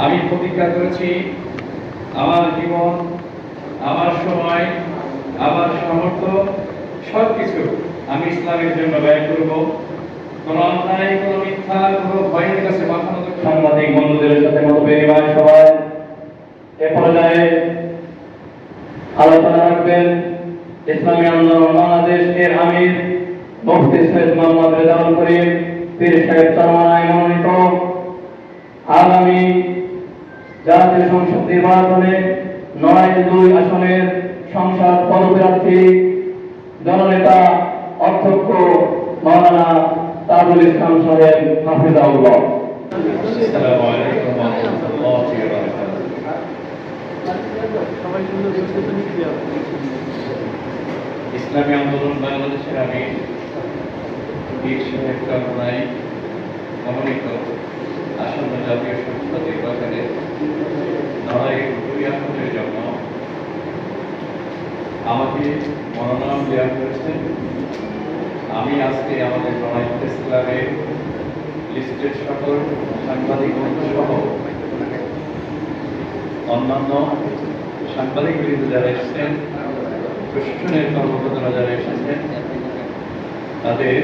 আমি প্রতিজ্ঞা করেছি, আমার জীবন, আমার সময়, আমার সামর্থ্য সব কিছু আমি ইসলামের জন্য ব্যয় করব। কোন অন্যায়, কোন মিথ্যা, কোন ভয়ের কাছে মাথা সাংবাদিক বন্ধুদের সাথে মত সভায় এ পর্যায়ে আলোচনা রাখবেন ইসলামী আন্দোলন বাংলাদেশ এর আমির মুফতি সৈয়দ মোহাম্মদ রেজাউল করিম, পীর সাহেব জাতীয় সংসদ নির্বাচনে নয় দুই আসনের সংসদ পদপ্রার্থী জননেতা অধ্যক্ষ মাওলানা তাজুল ইসলাম সাহেব হাফিজাউল্লাহ। আসসালামু ইসলামী আন্দোলন বাংলাদেশের আমি বীর সাহেব কামনায় মনোনীত। আসন্ন জাতীয় সংসদ নির্বাচনে আসনের জন্য আমাকে মনোনয়ন দেওয়া হয়েছে আমি আজকে আমাদের লড়াই প্রেস ক্লাবের লিস্টের সকল সাংবাদিক সহ অন্যান্য সাংবাদিক বৃন্দ যারা এসেছেন কর্মকর্তারা যারা এসেছেন তাদের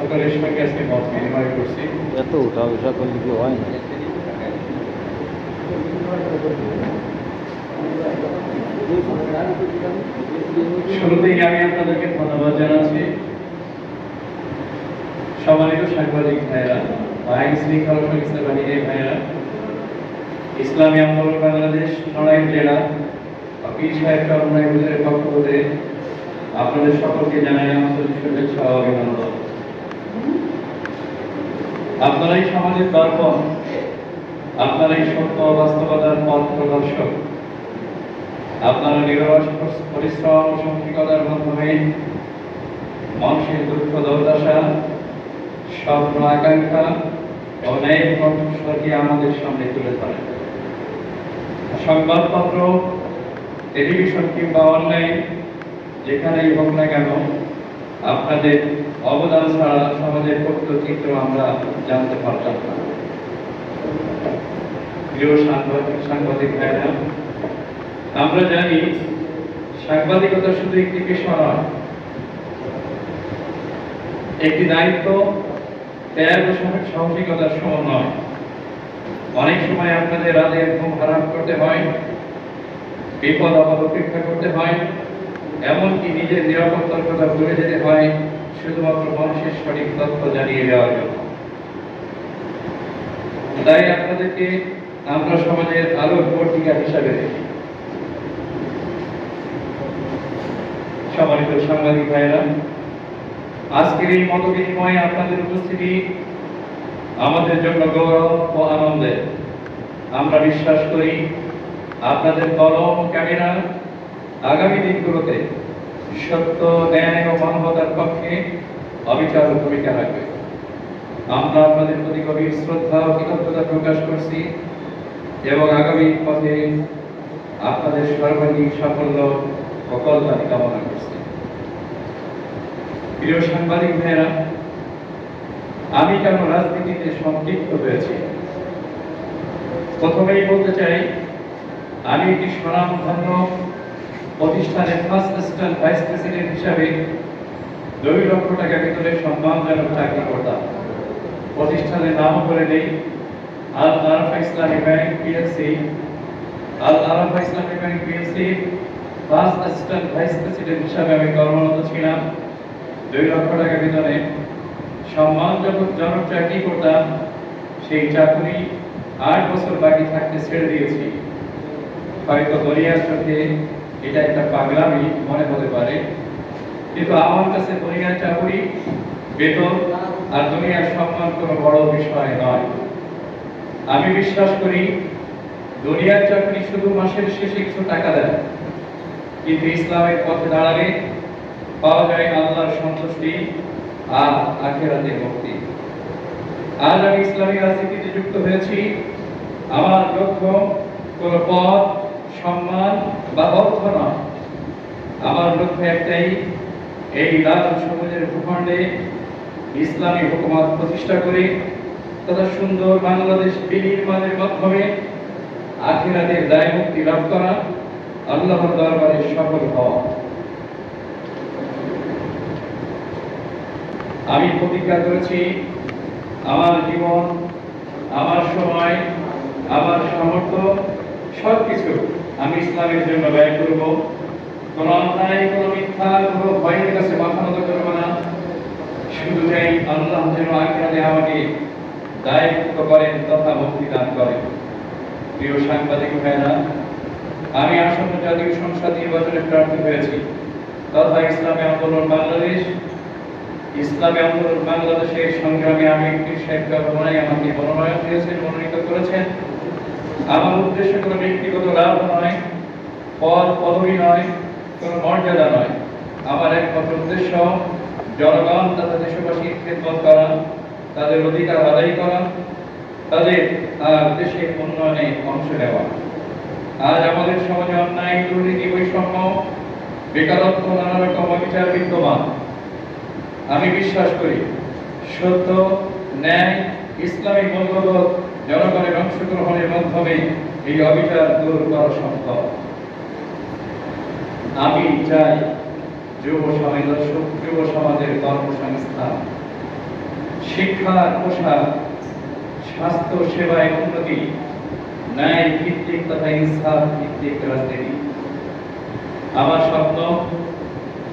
সকলের সঙ্গে আজকে মত বিনিময় করছি। এত উঠা উঠা করলে কি হয় না? শুরুতেই আমি আপনাদেরকে ধন্যবাদ জানাচ্ছি। সম্মানিত সাংবাদিক ভাইরা আইন শৃঙ্খলা সংস্থা ভাইরা ইসলামী আন্দোলন বাংলাদেশ নড়াইল জেলা পীর সাহেব চরমাই হুজুরের পক্ষ হতে আপনাদের সকলকে জানাই আন্তরিক শুভেচ্ছা ও অভিনন্দন। আপনারাই সমাজের দর্পণ, আপনারাই সত্য বাস্তবতার পথ প্রদর্শক। আপনারা নিরবস পরিশ্রম ও মাধ্যমে মানুষের দুঃখ দুর্দশা, স্বপ্ন আকাঙ্ক্ষা ও ন্যায় কণ্ঠস্বরকে আমাদের সামনে তুলে ধরেন। সংবাদপত্র, টেলিভিশন কিংবা অনলাইন, যেখানেই হোক না কেন, আপনাদের অবদান ছাড়া সমাজের প্রকৃত চিত্র আমরা জানতে পারতাম না। প্রিয় সাংবাদিক সাংবাদিক ভাইরা, আমরা জানি সাংবাদিকতা শুধু একটি পেশা নয়, একটি দায়িত্ব ত্যাগ ও সাহস- সাহসিকতার সমন্বয় অনেক সময় আপনাদের রাতের ঘুম হারাম করতে হয়, বিপদ আপদ উপেক্ষা করতে হয়, এমনকি নিজের নিরাপত্তার কথা ভুলে যেতে হয় শুধুমাত্র মানুষের সঠিক তথ্য জানিয়ে দেওয়ার জন্য। তাই আপনাদেরকে আমরা সমাজের আলো পত্রিকা হিসাবে দেখি। সম্মানিত সাংবাদিক ভাইরা আজকের এই মত বিনিময়ে আপনাদের উপস্থিতি আমাদের জন্য গৌরব ও আনন্দের। আমরা বিশ্বাস করি আপনাদের কলম, ক্যামেরা আগামী দিনগুলোতে সত্য, ন্যায় ও মানবতার পক্ষে অবিচার ভূমিকা রাখবে। আমরা আপনাদের প্রতি গভীর শ্রদ্ধা ও কৃতজ্ঞতা প্রকাশ করছি এবং আগামী পথে আপনাদের সর্বাঙ্গীন সাফল্য ও কল্যাণ কামনা করছি। প্রিয় সাংবাদিক ভাইয়েরা, আমি কেন রাজনীতিতে সম্পৃক্ত হয়েছি? প্রথমেই বলতে চাই, আমি একটি স্বনামধন্য প্রতিষ্ঠানের ফার্স্ট অ্যাসিস্ট্যান্ট ভাইস প্রেসিডেন্ট হিসাবে দুই লক্ষ টাকা বেতনের সম্মানজনক চাকরি করতাম। প্রতিষ্ঠানের নাম করে নেই। আল Arafah Islami bank PLC Al Arafah Islami bank PLC first assistant vice president হিসাবে আমি কর্মরত ছিলাম। দুই লক্ষ টাকা বেতনে সম্মানজনক জনক চাকরি করতাম। সেই চাকরি আট বছর বাকি থাকতে ছেড়ে দিয়েছি। হয়তো দুনিয়ার চোখে এটা একটা পাগলামি, মনে হতে পারে। কিন্তু আমার কাছে দুনিয়ার চাকরি বেতন আর দুনিয়ার সম্মান কোনো বড় বিষয় নয়। আমি বিশ্বাস করি, দুনিয়ার চাকরি শুধু মাসের শেষে কিছু টাকা দেয় কিন্তু ইসলামের পথে দাঁড়ালে পাওয়া যায় আল্লাহর সন্তুষ্টি আর আখেরাতে মুক্তি। আজ আমি ইসলামী রাজনীতিতে যুক্ত হয়েছি। আমার লক্ষ্য কোনো পদ সম্মান বা অর্থ নয়। আমার লক্ষ্য একটাই, এই লাল সবুজের ভূখণ্ডে ইসলামী হুকুমত প্রতিষ্ঠা করে তথা সুন্দর বাংলাদেশ বিনির্মাণের মাধ্যমে আখিরাতের দায় মুক্তি লাভ করা আল্লাহর দরবারে সফল হওয়া। আমি প্রতিজ্ঞা করেছি, আমার জীবন, আমার সময়, আমার সামর্থ্য সব কিছু আমি ইসলামের জন্য ব্যয় করব। কোন অন্যায়, কোন মিথ্যা, কোন ভয়ের কাছে মাথা নত করব না। শুধু তাই আল্লাহ যেন আখিরাতে আমাকে দায়িত্ব করেন তথা মুক্তি দান করেন। প্রিয় সাংবাদিক ভাইরা আমি আসন্ন জাতীয় সংসদ নির্বাচনে প্রার্থী হয়েছি। তথা ইসলামী আন্দোলন বাংলাদেশ, ইসলামী আন্দোলন বাংলাদেশের সংগ্রামে আমি একটি শেখ গভর্নরাই আমাকে মনোনয়ন দিয়েছেন, মনোনীত করেছেন। আমার উদ্দেশ্য কোনো ব্যক্তিগত লাভ নয় পদ পদবি নয়, কোনো মর্যাদা নয়। আমার একমাত্র উদ্দেশ্য জনগণ তথা দেশবাসীর খেদমত করা, তাদের অধিকার আদায় করা, তাদের দেশের উন্নয়নে অংশ নেওয়া। আজ আমাদের সমাজে অন্যায়, দুর্নীতি, বৈষম্য, বেকারত্ব নানা রকম অবিচার বিদ্যমান। আমি বিশ্বাস করি, সত্য, ন্যায়, ইসলামী মূল্যবোধ জনগণের অংশগ্রহণের মাধ্যমে এই অবিচার দূর করা সম্ভব। আমি চাই যুব সমাজ যুব সমাজের কর্মসংস্থান শিক্ষার প্রসার স্বাস্থ্য সেবায় উন্নতি, ন্যায় ভিত্তিক তথা ইনসাফ ভিত্তিক রাজনীতি। আমার স্বপ্ন,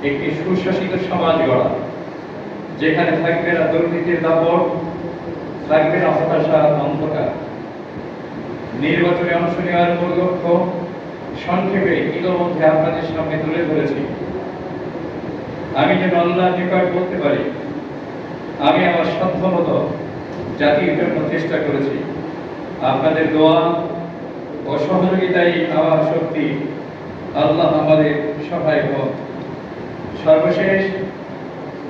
একটি সুশাসিত সমাজ গড়া, যেখানে থাকবে না দুর্নীতির দাপট থাকবে না হতাশা অন্ধকার। নির্বাচনে অংশ নেওয়ার মূল লক্ষ্য সংক্ষেপে ইতোমধ্যে আপনাদের সামনে তুলে ধরেছি। আমি যেন আল্লাহ নিকট বলতে পারি, আমি আমার সাধ্যমতো জাতির জন্য চেষ্টা করেছি। আপনাদের দোয়া ও সহযোগিতাই আমার শক্তি। আল্লাহ আমাদের সহায় হোক। সর্বশেষ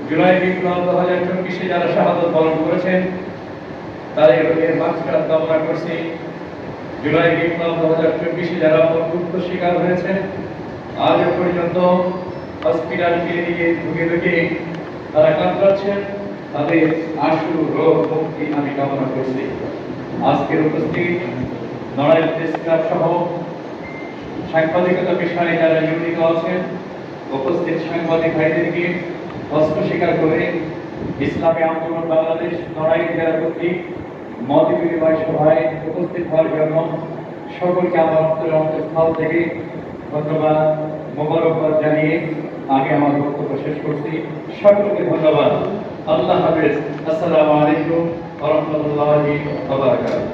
জুলাই বিপ্লব দু হাজার চব্বিশে যারা শাহাদত বরণ করেছেন তাদের রোগের মাত্রা কামনা করছি। জুলাই, বিপ্লব দু হাজার চব্বিশে যারা দুঃখ শিকার হয়েছেন আজও পর্যন্ত হসপিটাল ক্লিনিকে ঢুকে ঢুকে তারা কাতরাচ্ছেন। তাদের আশু, রোগ, মুক্তি আমি কামনা করছি। আজকের উপস্থিত, নড়াইল প্রেস ক্লাব সহ সাংবাদিকতা পেশায় যারা নিয়োজিত আছেন, উপস্থিত সাংবাদিক ভাইদেরকে হস্ত স্বীকার করে ইসলামী আন্দোলন, বাংলাদেশ লড়াই জেলা কর্তৃক সভায় উপস্থিত হওয়ার জন্য সকলকে আমার অন্তঃস্থল থেকে ধন্যবাদ, মোবারকবাদ জানিয়ে আমি আমার বক্তব্য শেষ করছি। সকলকে ধন্যবাদ। আল্লাহ হাফেজ। আসসালামু আলাইকুম রাহমাতুল্লাহি